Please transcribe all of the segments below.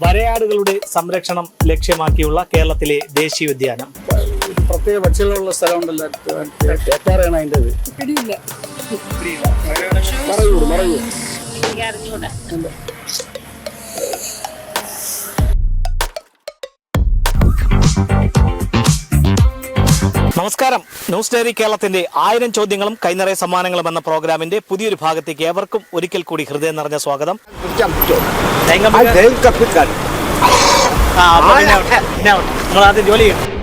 വരയാടുകളുടെ സംരക്ഷണം ലക്ഷ്യമാക്കിയുള്ള കേരളത്തിലെ ദേശീയോദ്യാനം പ്രത്യേക പക്ഷികളുള്ള സ്ഥലമുണ്ടല്ലോ. അതിന്റെ പിടിയില്ല പറയൂ പറയൂ നമസ്കാരം. ന്യൂസ് ഡയറി കേരളത്തിന്റെ ആയിരം ചോദ്യങ്ങളും കൈനിറയ സമ്മാനങ്ങളും എന്ന പ്രോഗ്രാമിന്റെ പുതിയൊരു ഭാഗത്തേക്ക് ഏവർക്കും ഒരിക്കൽ കൂടി ഹൃദയം നിറഞ്ഞ സ്വാഗതം. നിങ്ങൾ ആദ്യം ജോലി ചെയ്യണം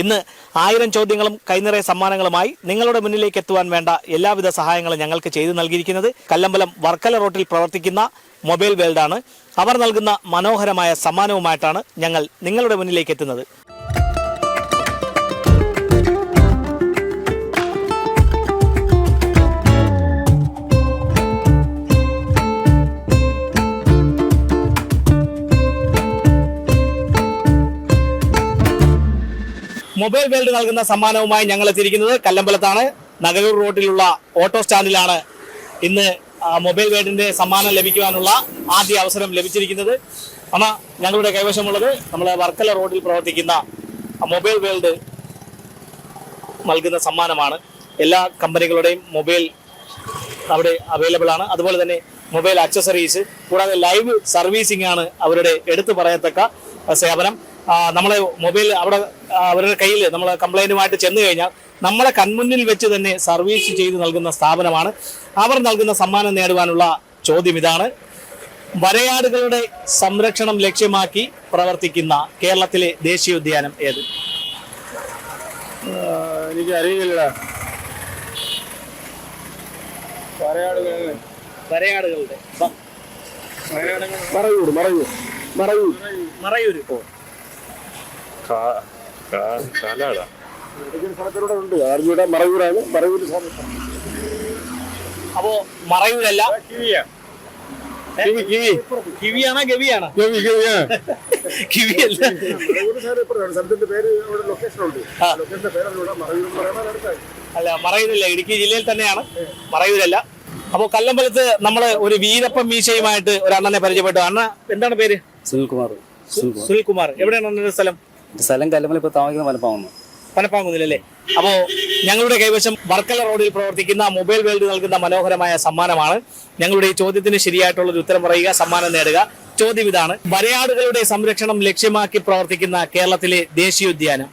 ഇന്ന് ആയിരം ചോദ്യങ്ങളും കൈനിറയ സമ്മാനങ്ങളുമായി നിങ്ങളുടെ മുന്നിലേക്ക് എത്തുവാൻ വേണ്ട എല്ലാവിധ സഹായങ്ങളും ഞങ്ങൾക്ക് ചെയ്തു നൽകിയിരിക്കുന്നത് കല്ലമ്പലം വർക്കല റോട്ടിൽ പ്രവർത്തിക്കുന്ന മൊബൈൽ വേൾഡാണ്. അവർ നൽകുന്ന മനോഹരമായ സമ്മാനവുമായിട്ടാണ് ഞങ്ങൾ നിങ്ങളുടെ മുന്നിലേക്ക് എത്തുന്നത്. മൊബൈൽ വേൾഡ് നൽകുന്ന സമ്മാനവുമായി ഞങ്ങൾ എത്തിയിരിക്കുന്നത് കല്ലമ്പലത്താണ്. നഗരൂർ റോഡിലുള്ള ഓട്ടോ സ്റ്റാൻഡിലാണ് ഇന്ന് മൊബൈൽ വേൾഡിന്റെ സമ്മാനം ലഭിക്കുവാനുള്ള ആദ്യ അവസരം ലഭിച്ചിരിക്കുന്നത്. അമ്മ ഞങ്ങളുടെ കൈവശമുള്ളത് നമ്മൾ വർക്കല റോഡിൽ പ്രവർത്തിക്കുന്ന മൊബൈൽ വേൾഡ് നൽകുന്ന സമ്മാനമാണ്. എല്ലാ കമ്പനികളുടെയും മൊബൈൽ അവിടെ അവൈലബിൾ ആണ്. അതുപോലെ തന്നെ മൊബൈൽ അക്സസറീസ് കൂടാതെ ലൈവ് സർവീസിംഗ് ആണ് അവരുടെ എടുത്തു പറയത്തക്ക സേവനം. നമ്മളെ മൊബൈൽ അവിടെ അവരുടെ കയ്യിൽ നമ്മൾ കംപ്ലൈന്റുമായിട്ട് ചെന്ന് കഴിഞ്ഞാൽ നമ്മളെ കൺമുന്നിൽ വെച്ച് തന്നെ സർവീസ് ചെയ്ത് നൽകുന്ന സ്ഥാപനമാണ്. അവർ നൽകുന്ന സമ്മാനം നേടുവാനുള്ള ചോദ്യം ഇതാണ്. വരയാടുകളുടെ സംരക്ഷണം ലക്ഷ്യമാക്കി പ്രവർത്തിക്കുന്ന കേരളത്തിലെ ദേശീയോദ്യാനം ഏത്? എനിക്ക് അറിയില്ല വരയാടുകളുടെ. മറയൂർ പറയൂ മറയൂര് ഏതൊക്കെ സ്ഥലത്തിലൂടെ ഉണ്ട്. ആർജിയുടെ മറയൂരാണ്. മറയൂർ അപ്പോ മറയൂരല്ല? കിവിയാണോ ഗവിയാണോ? കിവിയല്ല. സ്ഥലത്തിന്റെ പേര് അവിടെ ലൊക്കേഷൻ ഉണ്ട്. ആ. ലൊക്കേഷന്റെ മറയൂർ അടുത്തായി. അല്ല മറയൂരല്ല. ഇടുക്കി ജില്ലയിൽ തന്നെയാണ്. മറയൂരല്ല. അപ്പോൾ കല്ലമ്പലത്ത് നമ്മൾ ഒരു വീരപ്പ മീശയുമായിട്ട് ഒരു അണ്ണനെ പരിചയപ്പെട്ടു. അണ്ണ എന്താണ് പേര്? സുനിൽകുമാർ. സുനിൽകുമാർ. സുനിൽകുമാർ. എവിടെയാണ് അണ്ണന്റെ സ്ഥലം? സ്ഥലം കല്ലുമല ഇപ്പോൾ താമസിക്കുന്ന മലപ്പാവുന്നു പനപ്പാങ്കുന്നില്ലല്ലേ അപ്പോ ഞങ്ങളുടെ കൈവശം വർക്കല റോഡിൽ പ്രവർത്തിക്കുന്ന മൊബൈൽ വേൾഡ് നൽകുന്ന മനോഹരമായ സമ്മാനമാണ്. ഞങ്ങളുടെ ഈ ചോദ്യത്തിന് ശരിയായിട്ടുള്ള ഒരു ഉത്തരം പറയുക സമ്മാനം നേടുക. ചോദ്യം ഇതാണ്. വരയാടുകളുടെ സംരക്ഷണം ലക്ഷ്യമാക്കി പ്രവർത്തിക്കുന്ന കേരളത്തിലെ ദേശീയോദ്യാനം.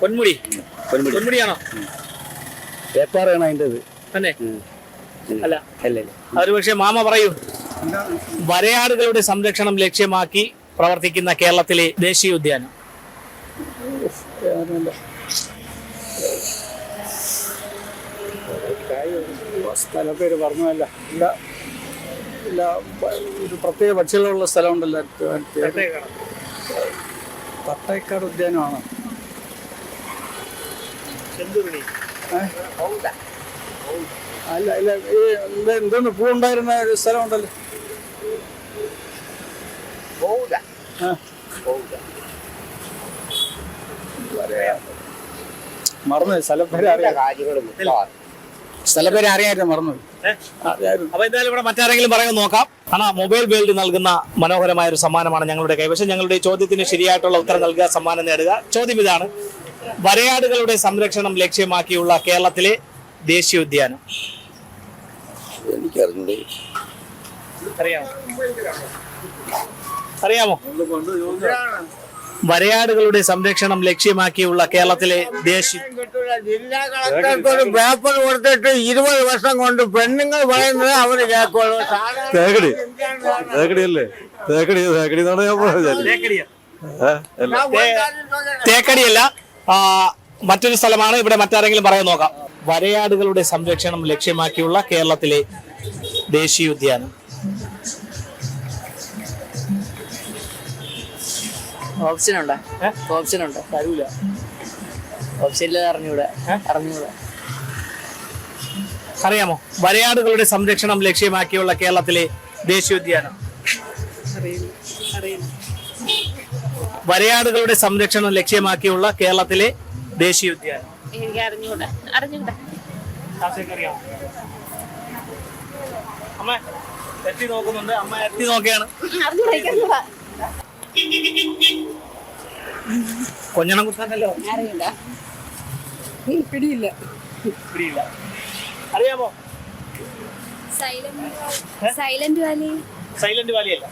പൊന്മുടിയാണോ? പേപ്പാറാണ് അതിന്റെ അത് തന്നെ. അല്ല. അതൊരു പക്ഷേ മാമ പറയൂ. വരയാടുകളുടെ സംരക്ഷണം ലക്ഷ്യമാക്കി പ്രവർത്തിക്കുന്ന കേരളത്തിലെ ദേശീയോദ്യാനം സ്ഥലപ്പേര് പറഞ്ഞല്ല ഇല്ല. ഇല്ല. ഒരു പ്രത്യേക പക്ഷികളുള്ള സ്ഥലമുണ്ടല്ലോ. തട്ടേക്കാട് ഉദ്യാനമാണ്. ഏ? അല്ല ഇല്ല ഈ എന്തോന്ന് പൂ ഉണ്ടായിരുന്ന ഒരു സ്ഥലമുണ്ടല്ലോ. മറന്നു സ്ഥലപ്പേര് അറിയാം. സ്ഥലപ്പേര് അറിയാമായിരുന്നു മറന്നു അപ്പൊ എന്തായാലും ഇവിടെ മറ്റാരെങ്കിലും പറയുന്നത് നോക്കാം. ആണ് മൊബൈൽ വേൾഡ് നൽകുന്ന മനോഹരമായ ഒരു സമ്മാനമാണ് ഞങ്ങളുടെ കൈവശം. ഞങ്ങളുടെ ചോദ്യത്തിന് ശരിയായിട്ടുള്ള ഉത്തരം നൽകുക സമ്മാനം നേടുക ചോദ്യം ഇതാണ്. വരയാടുകളുടെ സംരക്ഷണം ലക്ഷ്യമാക്കിയുള്ള കേരളത്തിലെ ദേശീയോദ്യാനം. ഉദ്യാനം അറിയാമോ? അറിയാമോ? വരയാടുകളുടെ സംരക്ഷണം ലക്ഷ്യമാക്കിയുള്ള കേരളത്തിലെ ദേശീയ ജില്ലാ കളക്ടർക്ക് ഒരു പേപ്പർ കൊടുത്തിട്ട് ഇരുപത് വർഷം കൊണ്ട് പെണ്ണുങ്ങൾ പറയുന്നത് അവർ കേൾക്കുള്ളൂ. തേക്കടി. തേക്കടിയല്ലേ? തേക്കടി തേക്കടി എന്നാണ് ഞാൻ പറഞ്ഞത്. തേക്കടിയാ? ഏ? അല്ല. തേക്കടിയല്ല. ആ, മറ്റൊരു സ്ഥലമാണ്. ഇവിടെ മറ്റാരെങ്കിലും പറയാൻ നോക്കാം. വരയാടുകളുടെ സംരക്ഷണം ലക്ഷ്യമാക്കിയുള്ള കേരളത്തിലെ ദേശീയോദ്യാനം ഓപ്ഷൻ ഉണ്ടോ? ഓപ്ഷൻ ഉണ്ടോ? തരൂല. ഓപ്ഷനിൽ അറിഞ്ഞൂടെ? അറിഞ്ഞൂടെ? അറിയാമോ? വരയാടുകളുടെ സംരക്ഷണം ലക്ഷ്യമാക്കിയുള്ള കേരളത്തിലെ ദേശീയോദ്യാനം വരയാടുകളുടെ സംരക്ഷണം ലക്ഷ്യമാക്കിയുള്ള കേരളത്തിലെ ദേശീയോദ്യാനം എനിക്ക് അറിഞ്ഞൂടാ. അറിഞ്ഞൂടാ. അമ്മ എത്തി നോക്കുന്നുണ്ട്. അമ്മ എത്തി നോക്കുകയാണ് അറിഞ്ഞൂടാ. എനിക്ക് അറിഞ്ഞൂടാ കൊഞ്ഞണം കുത്താനല്ലോ? അറിയണ്ട പിടിയില്ല. അറിയാമോ? Silent Silent Valley. Silent Valley അല്ല.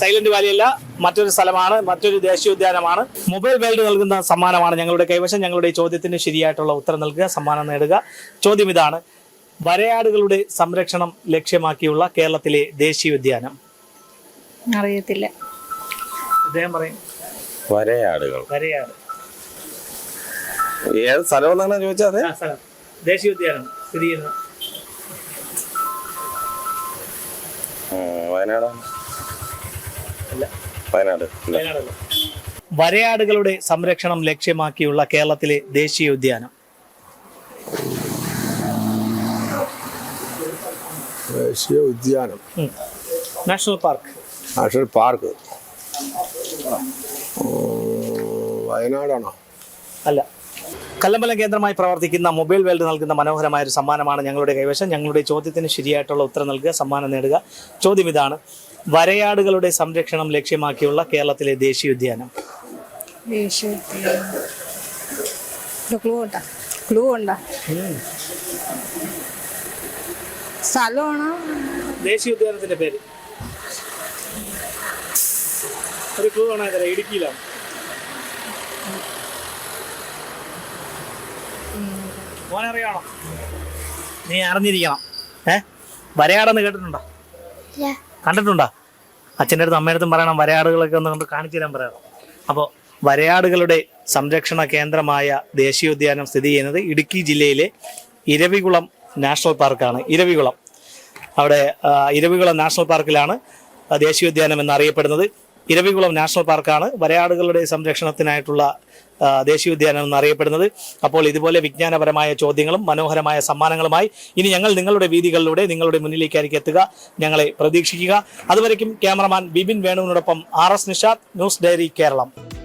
സൈലന്റ് വാലി അല്ല. മറ്റൊരു സ്ഥലമാണ് മറ്റൊരു ദേശീയോദ്യാനമാണ് മൊബൈൽ വേൾഡ് നൽകുന്ന സമ്മാനമാണ് ഞങ്ങളുടെ കൈവശം ഞങ്ങളുടെ ഈ ചോദ്യത്തിന് ശരിയായിട്ടുള്ള ഉത്തരം നൽകുക സമ്മാനം നേടുക. ചോദ്യം ഇതാണ്. വരയാടുകളുടെ സംരക്ഷണം ലക്ഷ്യമാക്കിയുള്ള കേരളത്തിലെ ദേശീയോദ്യാനം അറിയത്തില്ല. അദ്ദേഹം പറയും. വരയാടുകൾ. വരയാട്. ഏത് സ്ഥലം എന്നാണ് ചോദിച്ചാൽ അതെ? ആ, സ്ഥലം. ദേശീയോദ്യാനം സ്ഥിതി ചെയ്യുന്ന വയനാടാണ് വയനാട്? ഇല്ല. വരയാടുകളുടെ സംരക്ഷണം ലക്ഷ്യമാക്കിയുള്ള കേരളത്തിലെ ദേശീയ ഉദ്യാനം. ദേശീയ ഉദ്യാനം. National park. National park. വയനാടാണോ? അല്ല. കല്ലമ്പലം കേന്ദ്രമായി പ്രവർത്തിക്കുന്ന മൊബൈൽ വേൾഡ് നൽകുന്ന മനോഹരമായ ഒരു സമ്മാനമാണ് ഞങ്ങളുടെ കൈവശം. ഞങ്ങളുടെ ചോദ്യത്തിന് ശരിയായിട്ടുള്ള ഉത്തരം നൽകുക സമ്മാനം നേടുക. ചോദ്യം ഇതാണ്. വരയാടുകളുടെ സംരക്ഷണം ലക്ഷ്യമാക്കിയുള്ള കേരളത്തിലെ ദേശീയോദ്യാനം സ്ഥലമാണോ? ദേശീയോദ്യാനത്തിന്റെ പേര്. ഒരു ക്ലൂ ആണ് തരാം ഇടുക്കിയിലാണ് മോനറിയാണോ നീ അറിഞ്ഞിരിക്കണം. ഏ? വരയാടെന്ന് കേട്ടിട്ടുണ്ടോ? കണ്ടിട്ടുണ്ടോ? അച്ഛന്റെ അടുത്ത് അടുത്തും പറയണം വരയാടുകളൊക്കെ ഒന്ന് കൊണ്ട് കാണിച്ചു തരാൻ പറയണം. അപ്പോൾ വരയാടുകളുടെ സംരക്ഷണ കേന്ദ്രമായ ദേശീയോദ്യാനം സ്ഥിതി ചെയ്യുന്നത് ഇടുക്കി ജില്ലയിലെ ഇരവികുളം നാഷണൽ പാർക്കാണ്. ഇരവികുളം. അവിടെ ഇരവികുളം നാഷണൽ പാർക്കിലാണ് ദേശീയോദ്യാനം എന്നറിയപ്പെടുന്നത്. ഇരവികുളം നാഷണൽ പാർക്കാണ് വരയാടുകളുടെ സംരക്ഷണത്തിനായിട്ടുള്ള ദേശീയ ഉദ്യാനം എന്നറിയപ്പെടുന്നത് അപ്പോൾ ഇതുപോലെ വിജ്ഞാനപരമായ ചോദ്യങ്ങളും മനോഹരമായ സമ്മാനങ്ങളുമായി ഇനി ഞങ്ങൾ നിങ്ങളുടെ വീതികളിലൂടെ നിങ്ങളുടെ മുന്നിലേക്കായിരിക്കും എത്തുക. ഞങ്ങളെ പ്രതീക്ഷിക്കുക. അതുവരയ്ക്കും cameraman Bibin വേണുവിനോടൊപ്പം R S Nishad news diary Keralam.